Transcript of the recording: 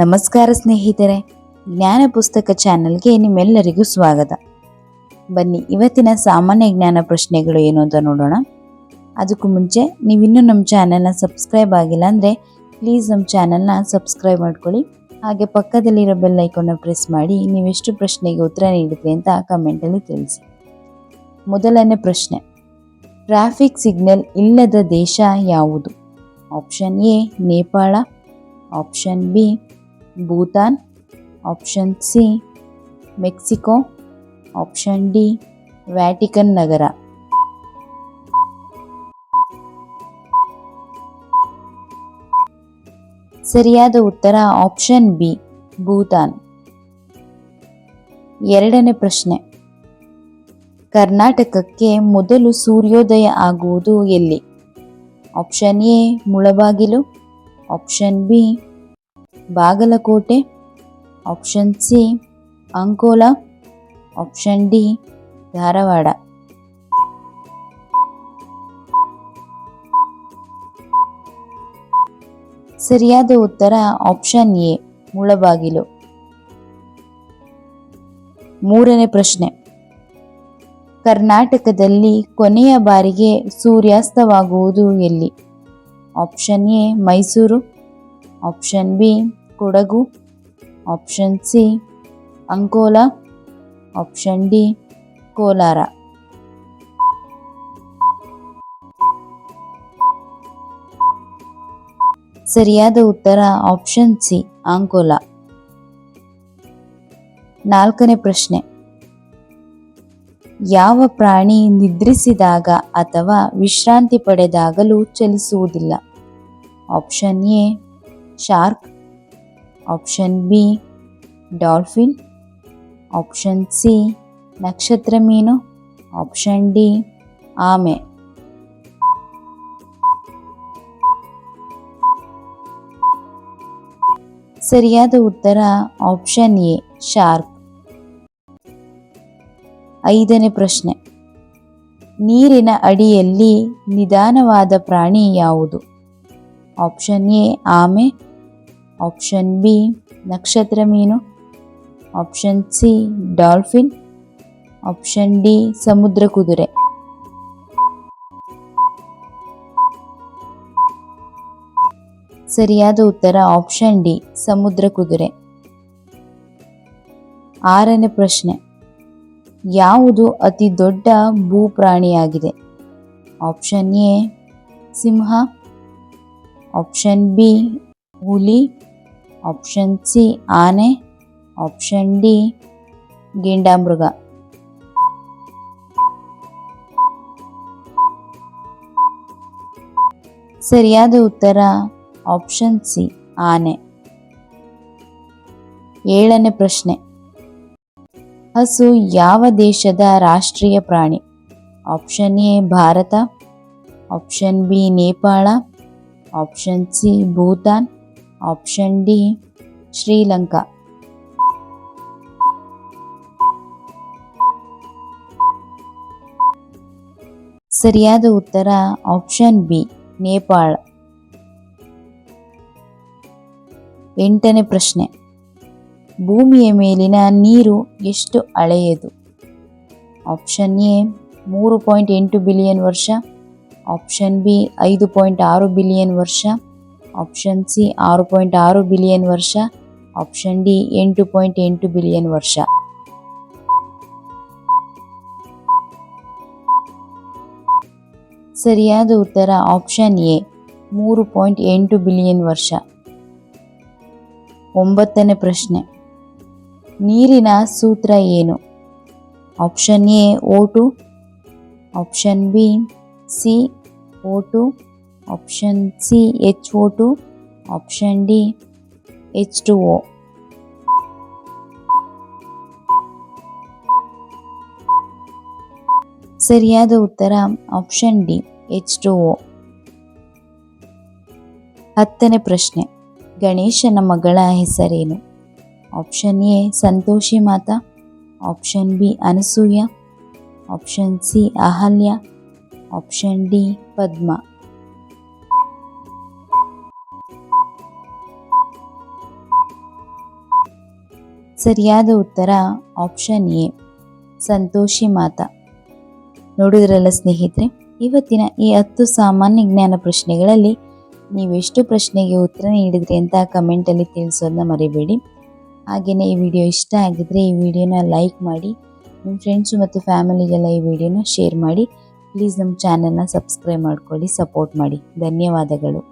ನಮಸ್ಕಾರ ಸ್ನೇಹಿತರೆ, ಜ್ಞಾನ ಪುಸ್ತಕ ಚಾನೆಲ್ಗೆ ನಿಮ್ಮೆಲ್ಲರಿಗೂ ಸ್ವಾಗತ. ಬನ್ನಿ, ಇವತ್ತಿನ ಸಾಮಾನ್ಯ ಜ್ಞಾನ ಪ್ರಶ್ನೆಗಳು ಏನು ಅಂತ ನೋಡೋಣ. ಅದಕ್ಕೂ ಮುಂಚೆ, ನೀವಿನ್ನೂ ನಮ್ಮ ಚಾನೆಲ್ನ ಸಬ್ಸ್ಕ್ರೈಬ್ ಆಗಿಲ್ಲ ಅಂದರೆ, ಪ್ಲೀಸ್ ನಮ್ಮ ಚಾನೆಲ್ನ ಸಬ್ಸ್ಕ್ರೈಬ್ ಮಾಡ್ಕೊಳ್ಳಿ. ಹಾಗೆ ಪಕ್ಕದಲ್ಲಿರೋ ಬೆಲ್ ಐಕಾನ್ನ ಪ್ರೆಸ್ ಮಾಡಿ, ನೀವೆಷ್ಟು ಪ್ರಶ್ನೆಗೆ ಉತ್ತರ ನೀಡಿದ್ರಿ ಅಂತ ಕಮೆಂಟಲ್ಲಿ ತಿಳಿಸಿ. ಮೊದಲನೇ ಪ್ರಶ್ನೆ, ಟ್ರಾಫಿಕ್ ಸಿಗ್ನಲ್ ಇಲ್ಲದ ದೇಶ ಯಾವುದು? Option A, Nepal. Option B Bhutan option C Mexico option D Vatican ನಗರ. ಸರಿಯಾದ ಉತ್ತರ ಆಪ್ಷನ್ ಬಿ ಭೂತಾನ್. ಎರಡನೇ ಪ್ರಶ್ನೆ. ಕರ್ನಾಟಕಕ್ಕೆ ಮೊದಲು ಸೂರ್ಯೋದಯ ಆಗುವುದು ಎಲ್ಲಿ? Option A Mulbagal option B Bagalkot option C Ankola option D Dharwad. ಸರಿಯಾದ ಉತ್ತರ ಆಪ್ಷನ್ ಎ ಮುಳಬಾಗಿಲು. ಮೂರನೇ ಪ್ರಶ್ನೆ. ಕರ್ನಾಟಕದಲ್ಲಿ ಕೊನೆಯ ಬಾರಿಗೆ ಸೂರ್ಯಾಸ್ತವಾಗುವುದು ಎಲ್ಲಿ? Option A Mysuru option B Kodagu. Option C Ankola. Option D Kolar. ಸರಿಯಾದ ಉತ್ತರ ಆಪ್ಷನ್ ಸಿ ಅಂಕೋಲಾ. ನಾಲ್ಕನೇ ಪ್ರಶ್ನೆ. ಯಾವ ಪ್ರಾಣಿ ನಿದ್ರಿಸಿದಾಗ ಅಥವಾ ವಿಶ್ರಾಂತಿ ಪಡೆದಾಗಲೂ ಚಲಿಸುವುದಿಲ್ಲ? Option A shark option B dolphin option C ನಕ್ಷತ್ರ ಮೀನು ಆಪ್ಷನ್ ಡಿ ಆಮೆ ಸರಿಯಾದ ಉತ್ತರ ಆಪ್ಷನ್ ಎ ಶಾರ್ಕ್ ಐದನೇ ಪ್ರಶ್ನೆ. ನೀರಿನ ಅಡಿಯಲ್ಲಿ ನಿಧಾನವಾದ ಪ್ರಾಣಿ ಯಾವುದು? ಆಪ್ಷನ್ ಎ ಆಮೆ. ಆಪ್ಷನ್ ಬಿ ನಕ್ಷತ್ರ ಮೀನು option C dolphin option D ಸಮುದ್ರ ಕುದುರೆ ಸರಿಯಾದ ಉತ್ತರ ಆಪ್ಷನ್ ಡಿ ಸಮುದ್ರ ಕುದುರೆ ಆರನೇ ಪ್ರಶ್ನೆ ಯಾವುದು ಅತಿ ದೊಡ್ಡ ಭೂಪ್ರಾಣಿಯಾಗಿದೆ ಆಪ್ಷನ್ ಎ ಸಿಂಹ ಆಪ್ಷನ್ ಬಿ ಹುಲಿ ಆಪ್ಷನ್ ಸಿ ಆನೆ. ಆಪ್ಷನ್ ಡಿ ಗಿಂಡಾಮೃಗ. ಸರಿಯಾದ ಉತ್ತರ ಆಪ್ಷನ್ ಸಿ ಆನೆ. ಏಳನೇ ಪ್ರಶ್ನೆ. ಹಸು ಯಾವ ದೇಶದ ರಾಷ್ಟ್ರೀಯ ಪ್ರಾಣಿ? Option A Bharat. Option B Nepal. Option C Bhutan. Option D Sri Lanka ಸರಿಯಾದ ಉತ್ತರ ಆಪ್ಷನ್ ಬಿ ನೇಪಾಳ ಎಂಟನೇ ಪ್ರಶ್ನೆ. ಭೂಮಿಯ ಮೇಲಿನ ನೀರು ಎಷ್ಟು ಹಳೆಯದು? ಆಪ್ಷನ್ ಎ ಮೂರು ಪಾಯಿಂಟ್ ಎಂಟು ಬಿಲಿಯನ್ ವರ್ಷ. ಆಪ್ಷನ್ ಬಿ ಐದು ಪಾಯಿಂಟ್ ಆರು ಬಿಲಿಯನ್ ವರ್ಷ. ಆಪ್ಷನ್ ಸಿ ಆರು ಪಾಯಿಂಟ್ ಆರು ಬಿಲಿಯನ್ ವರ್ಷ. ಆಪ್ಷನ್ ಡಿ ಎಂಟು ಪಾಯಿಂಟ್ ಎಂಟು ಬಿಲಿಯನ್ ವರ್ಷ. ಸರಿಯಾದ ಉತ್ತರ ಆಪ್ಷನ್ ಎ ಮೂರು ಪಾಯಿಂಟ್ ಎಂಟು ಬಿಲಿಯನ್ ವರ್ಷ. ಒಂಬತ್ತನೇ ಪ್ರಶ್ನೆ. ನೀರಿನ ಸೂತ್ರ ಏನು? Option A O two option B C O two option C H O two option D H two O ಸರಿಯಾದ ಉತ್ತರ option D H two O ಹತ್ತನೇ ಪ್ರಶ್ನೆ, ಗಣೇಶನ ಮಗಳ ಹೆಸರೇನು? Option A, Santoshi Mata. Option B, Anasuya. Option C, Ahalya. Option D, Padma. ಸರಿಯಾದ ಉತ್ತರ option A Santoshi ಮಾತಾ. ನೋಡಿದ್ರಲ್ಲ ಸ್ನೇಹಿತರೆ, ಇವತ್ತಿನ ಈ ಹತ್ತು ಸಾಮಾನ್ಯ ಜ್ಞಾನ ಪ್ರಶ್ನೆಗಳಲ್ಲಿ ನೀವೆಷ್ಟು ಪ್ರಶ್ನೆಗೆ ಉತ್ತರ ನೀಡಿದ್ರಿ ಅಂತ ಕಮೆಂಟಲ್ಲಿ ತಿಳಿಸೋದನ್ನ ಮರಿಬೇಡಿ. ಹಾಗೆಯೇ ಈ ವಿಡಿಯೋ ಇಷ್ಟ ಆಗಿದ್ರೆ ಈ ವಿಡಿಯೋನ ಲೈಕ್ ಮಾಡಿ ನಿಮ್ಮ ಫ್ರೆಂಡ್ಸು ಮತ್ತು ಫ್ಯಾಮಿಲಿಗೆಲ್ಲ ಈ ವಿಡಿಯೋನ ಶೇರ್ ಮಾಡಿ ಪ್ಲೀಸ್ ನಮ್ಮ ಚಾನಲ್ನ ಸಬ್ಸ್ಕ್ರೈಬ್ ಮಾಡ್ಕೊಳ್ಳಿ ಸಪೋರ್ಟ್ ಮಾಡಿ. ಧನ್ಯವಾದಗಳು.